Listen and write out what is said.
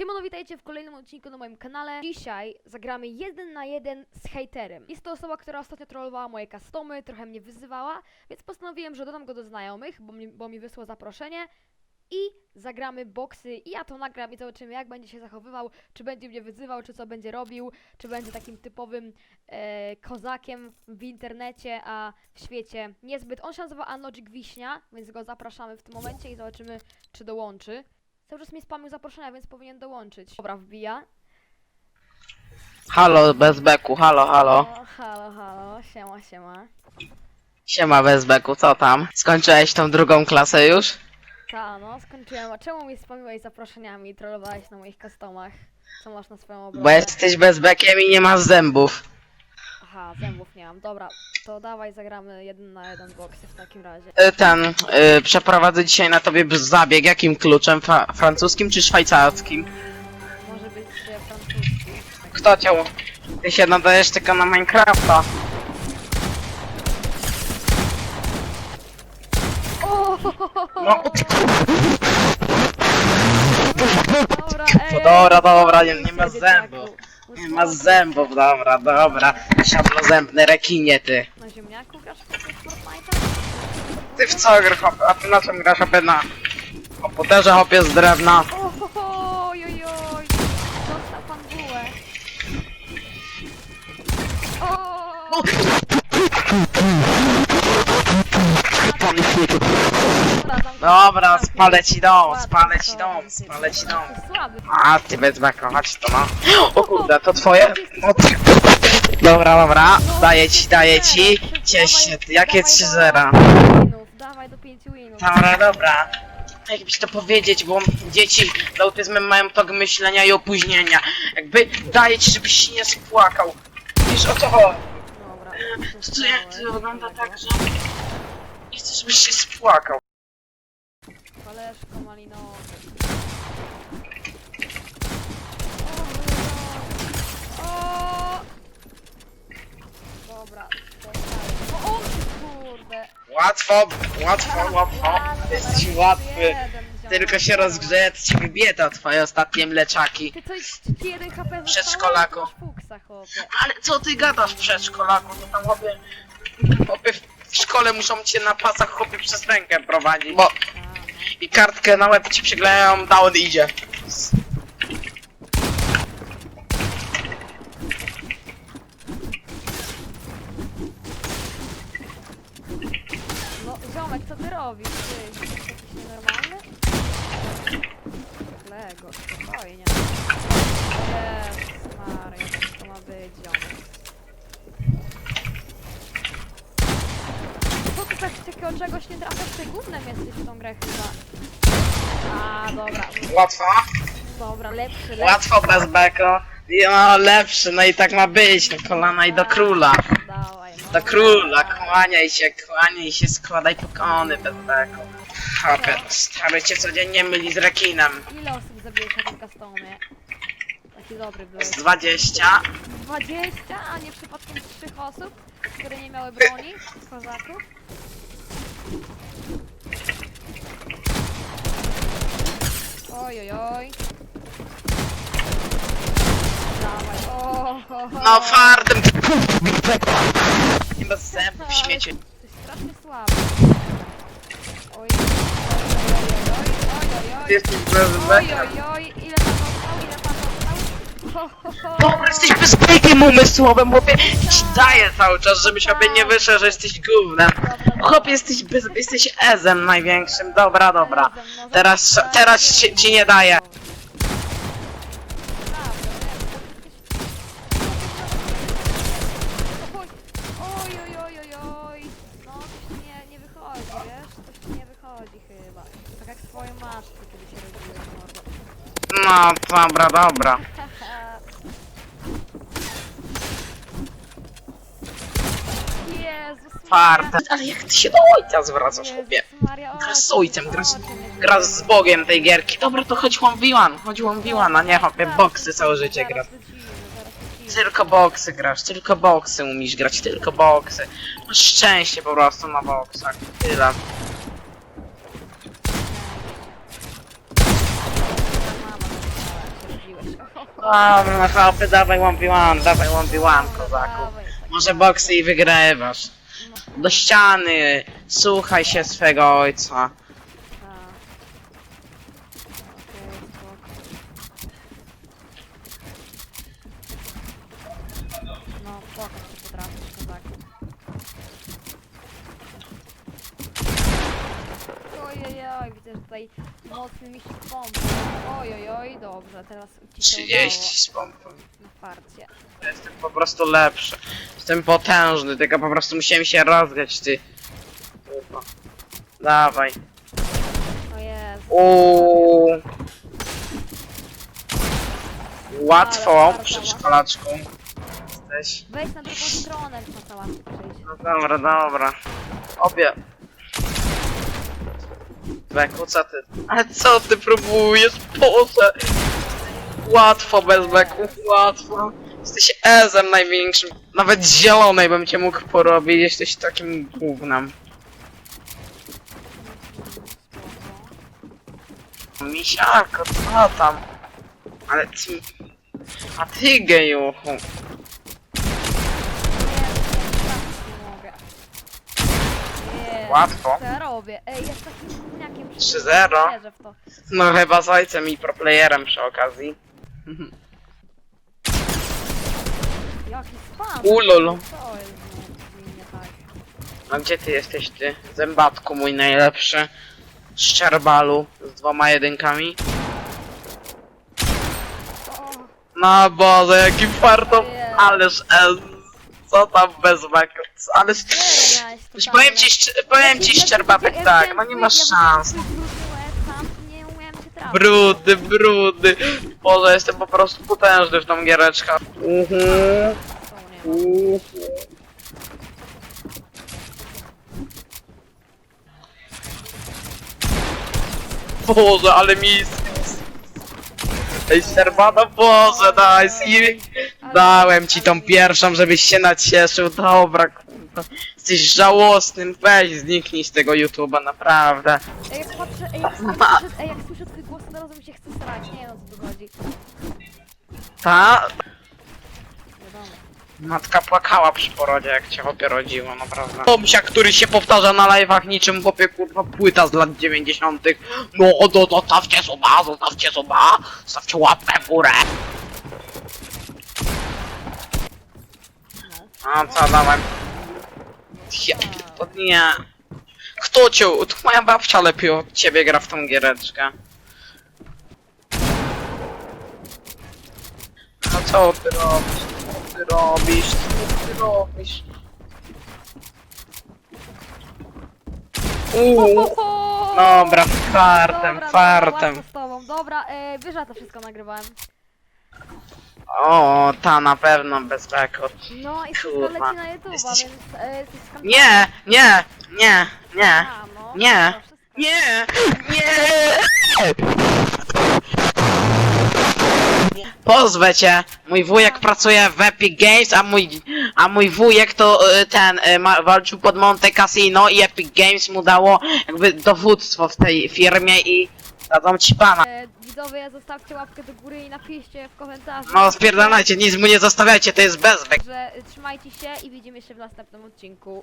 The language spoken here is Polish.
Siemano, witajcie w kolejnym odcinku na moim kanale. Dzisiaj zagramy jeden na jeden z hejterem. Jest to osoba, która ostatnio trollowała moje customy, trochę mnie wyzywała, więc postanowiłem, że dodam go do znajomych, bo mi, bo mi wysłał zaproszenie. I zagramy boksy i ja to nagram i zobaczymy jak będzie się zachowywał, czy będzie mnie wyzywał, czy co będzie robił, czy będzie takim typowym e, kozakiem w internecie, a w świecie niezbyt. On się nazywa Unlogic Wiśnia, więc go zapraszamy w tym momencie i zobaczymy czy dołączy. Cały czas mi spamił zaproszenia, więc powinien dołączyć. Dobra, wbija. Halo, bez beku, halo, halo. O, halo, halo, siema, siema. Siema bez beku, co tam? Skończyłeś tą drugą klasę już? Ta, no, skończyłem. A czemu mi spamiłeś zaproszeniami i trollowałeś na moich customach? Co masz na swoją obronę? Bo jesteś bez bekiem i nie masz zębów. Zębów nie mam. Dobra, to dawaj zagramy jeden na jeden boksy w takim razie. Y, Ten, y, przeprowadzę dzisiaj na tobie zabieg. Jakim kluczem? Fra francuskim czy szwajcarskim? Może być że francuski. Kto cię? Ty się nadajesz tylko na Minecrafta. O! No, Dobra, No ej, dobra, dobra, nie, nie ma się, zębów. Ma zębów, dobra, dobra. Siadlozębny rekinie, ty. Na ziemniaku grasz w Fortnite'a? Ty w co grasz, hop- a ty na czym grasz, hopie na komputerze, hopie z drewna? Oj, oj, oj, dostał pan bułę. O! Dobra, spalę ci dom, spalę ci dom, spalę ci dom. Słaby. A, ty bez beka, chodź to no. O kurde, to twoje? O, ty... Dobra, dobra, daję ci, daję ci. Ciesz się, ty, jakie 3-0? Winów, Dawaj do 5 winów. Dobra, dobra. Jakbyś to powiedzieć, bo dzieci z autyzmem mają tok myślenia i opóźnienia. Jakby daję ci, żebyś się nie spłakał. Wiesz o co chodzi? Dobra. To co jak to wygląda tak, że... Nie chcę, żebyś się spłakał. Koleżko malinowy. O! o! Dobra, dostałem. O, o kurde. Łatwo, łatwo, łatwo. Jesteś łatwy. Jeden Tylko się rozgrzeje, to ci wybije te twoje ostatnie mleczaki. Ty coś, HP? Przedszkolaku. Masz fuksa, chłopie. Ale co ty gadasz przedszkolaku? To tam chłopie... Chłopie w szkole muszą cię na pasach chłopie przez rękę prowadzić. Bo A. i kartkę na łeb ci przyklejają, down idzie. No, ziomek, co ty robisz? Ty jesteś jakiś nienormalny? Lego, spokojnie. Jezus Maria, co to ma być, ziomek? Co ty tak takiego czegoś nie trafiasz? Ty gównem jesteś w tą grę chyba. A, dobra, Łatwo? dobra, lepszy, lepszy. Łatwo bez beko. No lepszy, no i tak ma być, no kolana i do króla. Dawaj, no. Do króla, kłaniaj się, kłaniaj się, składaj pokony bez beko. Chopie, stary cię codziennie myli z rekinem. Ile osób zabiłeś na tym customie? Taki dobry byłeś. Z 20. 20, a nie przypadkiem 3 osób, które nie miały broni, kozaków? Oj, oj, oj. Dawaj, o, ho, ho. No fardem. Nie bez zębów, śmiecie. Jesteś strasznie słaby. Oj, oj, oj, oj, oj, Ty oj, jesteś bez oj, beka. oj, oj, ile pan dostał, ile pan dostał? Ho, ho, ho. Dobra, jesteś bezpiekiem umysłowym, chłopie. Ci daję cały czas, żebyś sobie nie wyszedł, że jesteś gównem. Chłopie, jesteś, bez, jesteś ezem największym. Dobra, dobra. Teraz, teraz ci, ci nie daję. Oj, oj, oj, oj, oj. No, coś nie, nie wychodzi, wiesz? Coś nie wychodzi chyba. Tak jak swoje matce, kiedy się mordo. No, dobra, dobra. Farte. Ale jak ty się do ojca zwracasz, chłopie? Grasz z ojcem, grasz, grasz z Bogiem tej gierki. Dobra, to chodź 1v1, chodź 1v1, a nie chłopie, boksy całe życie grasz. Tylko boksy grasz, tylko boksy umiesz grać, tylko boksy. Masz szczęście po prostu na boksach, tyle. Dobra, chłopy, dawaj 1v1, dawaj 1v1, Dobra, kozaku. Może boksy i wygrywasz. Do ściany, słuchaj się swego ojca. No, płakać się potrafisz, kozak. Ojojoj, widzę, że tutaj mocny mi się pompa. Ojojoj, dobrze, teraz ci się 30 z pompą. udało. Na farcie. Jestem po prostu lepszy. Jestem potężny, tylko po prostu musiałem się rozgrać, ty. Kurwa. Dawaj. O Jezu. Uuu. Łatwo, przedszkolaczku. Jesteś. Wejdź na drugą stronę, na cała przyjść. No dobra, dobra. Obie. Beku, co ty? Ale co ty próbujesz? Boże! Łatwo bez beków, łatwo. Jesteś ezem największym. Nawet zielonej bym cię mógł porobić, jesteś takim. Spoko. Misiarko, co tam? Ale ty... A ty gejuchu. Nie, nie, nie mogę. Nie, Łatwo. Robię? Ej, jest takim gówniakiem. 3-0. Nie wierzę w to. No chyba z ojcem i proplayerem przy okazji. Jaki spam. Co jest no, nie tak? A gdzie ty jesteś ty? Zębatku mój najlepszy. Szczerbalu z dwoma jedynkami. O, No Boże, jaki farto. Ależ ez. Co tam bez Ależ... nie, miałeś Już totalne. powiem ci, szcz- powiem ci szczerbatek Ja tak, no nie masz szans. nie się trafić. Brudy, brudy. Boże, jestem po prostu potężny w tą giereczkę. Nie ma. uhu. Boże, ale mis. Ej, Serbada, Boże, nice. I dałem ci tą pierwszą, żebyś się nacieszył. Dobra, kurwa. Jesteś żałosnym. Weź, zniknij z tego YouTube'a, naprawdę. Ej, jak patrzę, ej, jak słyszę, ej, jak słyszę twój głos, to razu mi się chce srać. Nie wiem, o co tu chodzi. Ta Wiadomo. matka płakała przy porodzie, jak cię chłopie rodziło, naprawdę. Tomsia, który się powtarza na live'ach niczym chłopie, kurwa, płyta z lat 90. No, do, zostawcie suba, zostawcie suba, zostawcie łapkę w górę. No. A co, dawaj. Ja, to nie. Kto cię, to moja babcia lepiej od ciebie gra w tą giereczkę. No co ty robisz? Co ty robisz? Co ty robisz? Uuu, dobra, fartem, Dobra, fartem. Dobra, z tobą. Dobra, e, wiesz, że to wszystko nagrywałem. O, ta na pewno bez backup. No i wszystko Kurwa. leci na Jesteś- więc e. Nie, nie, nie, nie. A, no, nie. to wszystko. Nie! Nie! Pozwę cię! Mój wujek pracuje w Epic Games, a mój, a mój wujek to y, ten y, ma, walczył pod Monte Cassino i Epic Games mu dało jakby dowództwo w tej firmie i dadzą ci pana. E, widzowie, zostawcie łapkę do góry i napiszcie w komentarzu. No spierdalajcie, nic mu nie zostawiajcie, to jest bezbek. Że trzymajcie się i widzimy się w następnym odcinku.